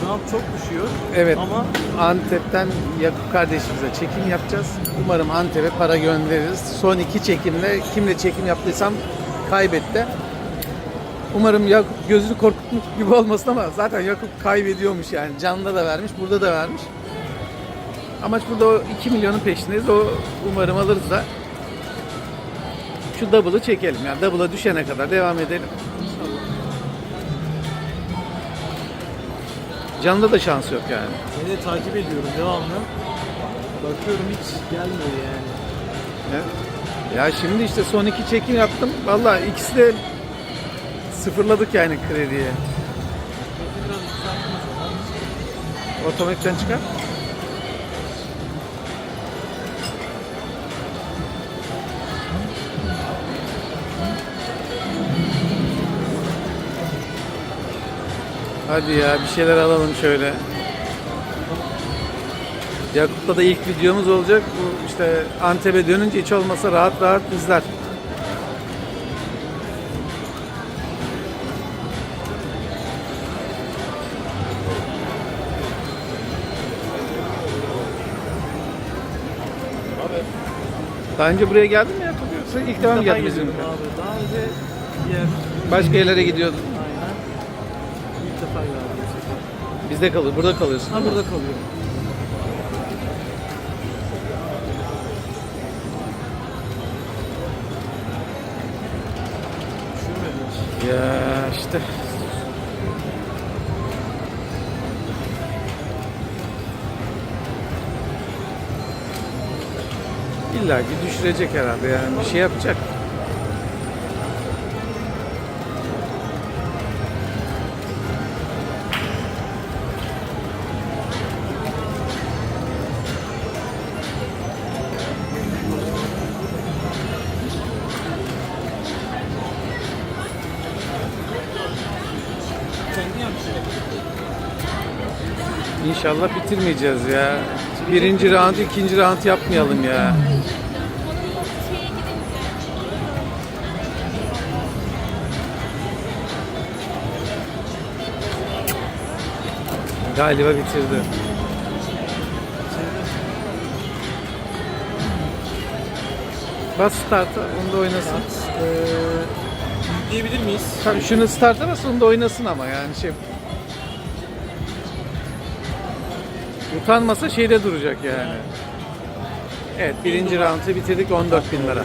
Grant çok düşüyor. Evet. Ama Antep'ten Yakup kardeşimize çekim yapacağız. Umarım Antep'e para göndeririz. Son iki çekimle kimle çekim yaptıysam kaybetti. Umarım Yakup gözünü korkutmuş gibi olmasın ama zaten Yakup kaybediyormuş yani. Canlı da vermiş, burada da vermiş. Amaç burada o 2 milyonun peşindeyiz. O umarım alırız da şu double'ı çekelim. Yani double'a düşene kadar devam edelim. Canlı da şans yok yani. seni de takip ediyorum devamlı. Bakıyorum hiç gelmiyor yani. Evet. Ya şimdi işte son iki çekim yaptım. Vallahi ikisi de sıfırladık yani krediye. Otomatikten çıkar. Hadi ya bir şeyler alalım şöyle. Yakup'ta da ilk videomuz olacak. Bu işte Antep'e dönünce hiç olmasa rahat rahat izler. Daha önce buraya geldin mi Yakup yoksa ilk defa mı geldin bizim? Daha önce bir yer. Başka yerlere gidiyordun. Defa geldim. Bizde kalıyor, burada kalıyorsun. Ha burada. Düşünmedim hiç. Ya işte. İlla ki düşürecek herhalde yani bir şey yapacak. İnşallah bitirmeyeceğiz ya. Birinci round, ikinci round yapmayalım ya. Galiba bitirdi. Bas start'a, onu da oynasın. Eee yükleyebilir miyiz? Tabii şunu start'a bas, onu da oynasın ama yani şey... Utanmasa şeyde duracak yani. Evet, birinci round'u bitirdik 14 bin lira.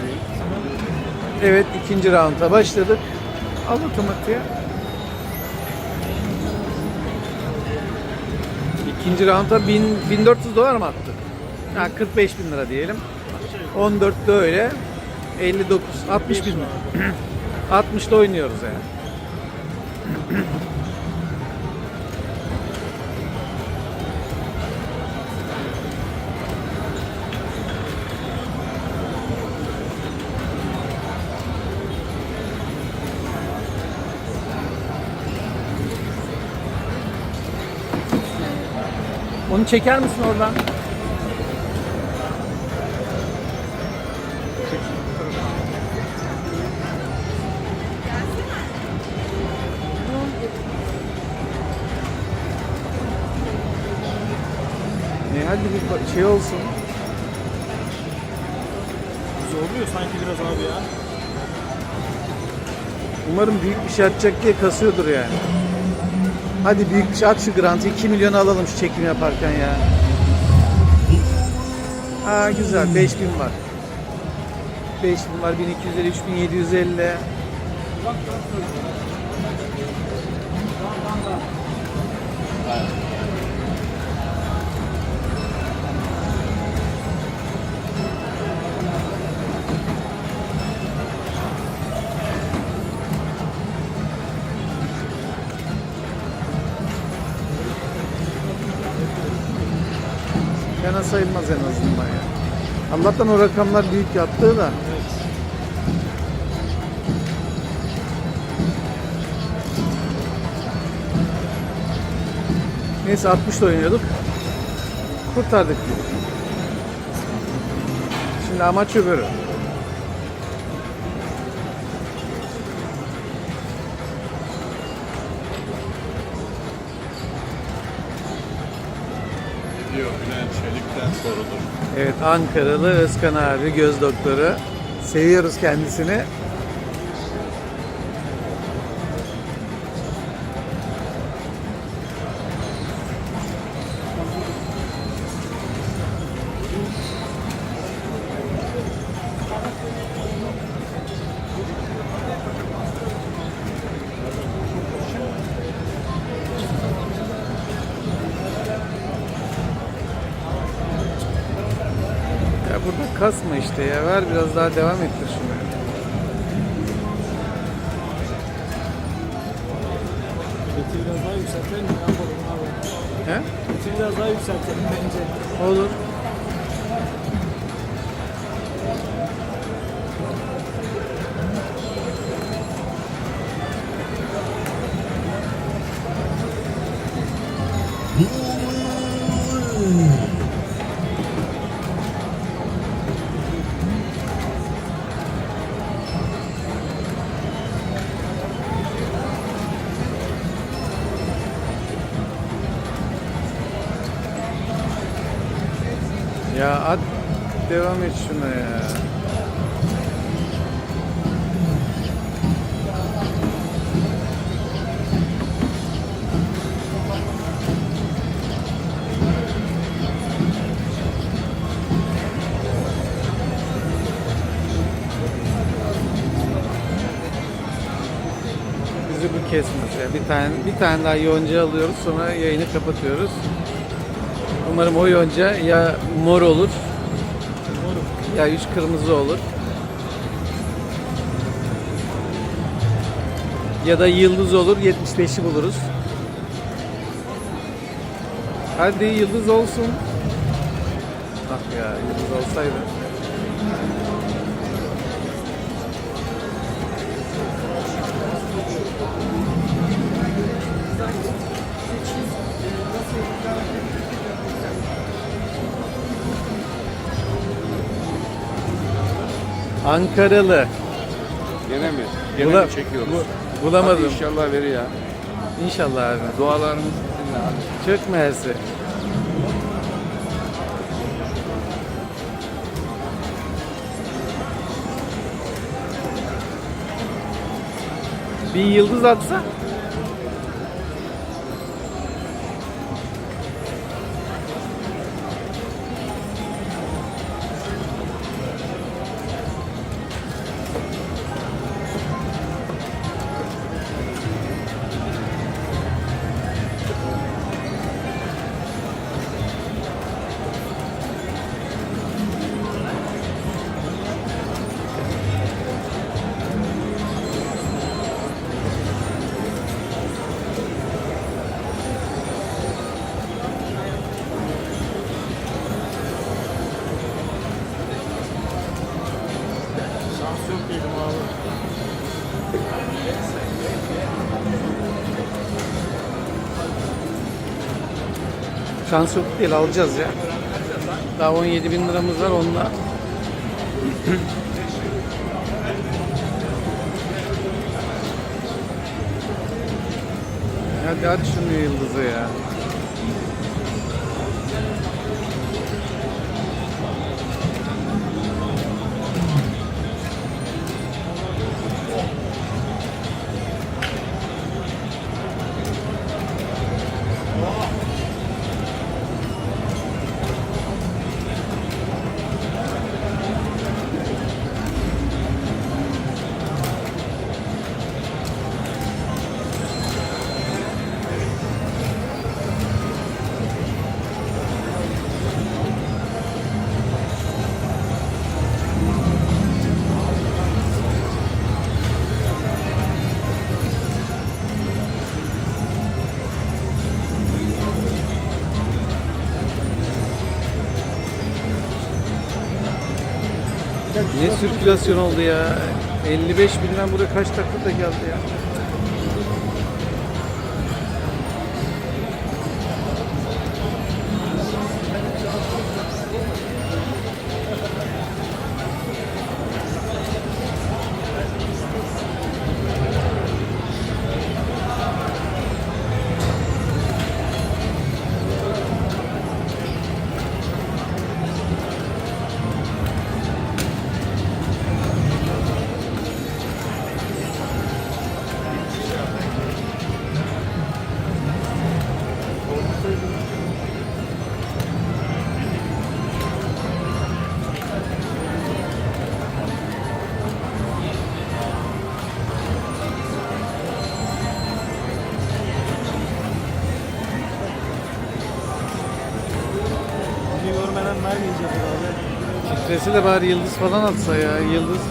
Evet, ikinci round'a başladık. Al otomatiğe. İkinci round'a 1000 1400 dolar mı attık? Ha, 45 bin lira diyelim. 14'te öyle. 59, 60 bin lira. 60'da oynuyoruz yani. Onu çeker misin oradan? E hadi bir şey olsun. Zorluyor sanki biraz abi ya. Umarım büyük bir şey atacak diye kasıyordur yani. Hadi büyük bir at şu grantı 2 milyon alalım şu çekim yaparken ya. Ha güzel 5000 var. 5000 var 1250 3750. Fena sayılmaz en azından ya. Allah'tan o rakamlar büyük yaptığı da. Neyse 60'da oynuyorduk. Kurtardık. Şimdi amaç öbürü. Bülent Çelik'ten sorudur. Evet Ankaralı Özkan abi göz doktoru. Seviyoruz kendisini. Ya burada kasma işte ya. Ver biraz daha devam ettir şunu. Eti biraz daha yükseltelim mi? Ne yapalım abi? He? Eti biraz daha yükseltelim bence. Olur. Ya at devam et şuna ya. Bizi bu kesmez ya. Bir tane bir tane daha yonca alıyoruz sonra yayını kapatıyoruz. Umarım o yonca ya mor olur ya üç kırmızı olur. Ya da yıldız olur 75'i buluruz. Hadi yıldız olsun. Ah ya yıldız olsaydı. Ankaralı. Gene mi? Gene Bula- mi çekiyoruz? bu- bulamadım. Hadi inşallah verir ya. İnşallah abi. Dualarımız sizinle abi. Çok mersi. Bir yıldız atsa yok dedim abi. şans yok değil alacağız ya. Daha 17 bin liramız var onunla. Hadi aç şunu yıldızı ya. Ne sirkülasyon oldu ya. 55 binden buraya kaç dakikada geldi ya. Vermeyeceğim herhalde. Titresi de bari yıldız falan atsa ya. Yıldız.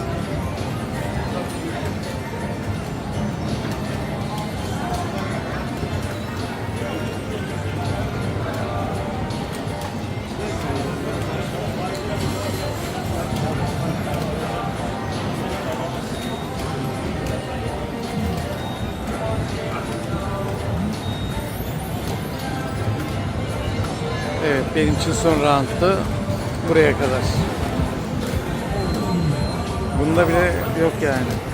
Benim için son roundtu. Buraya kadar. Bunda bile yok yani.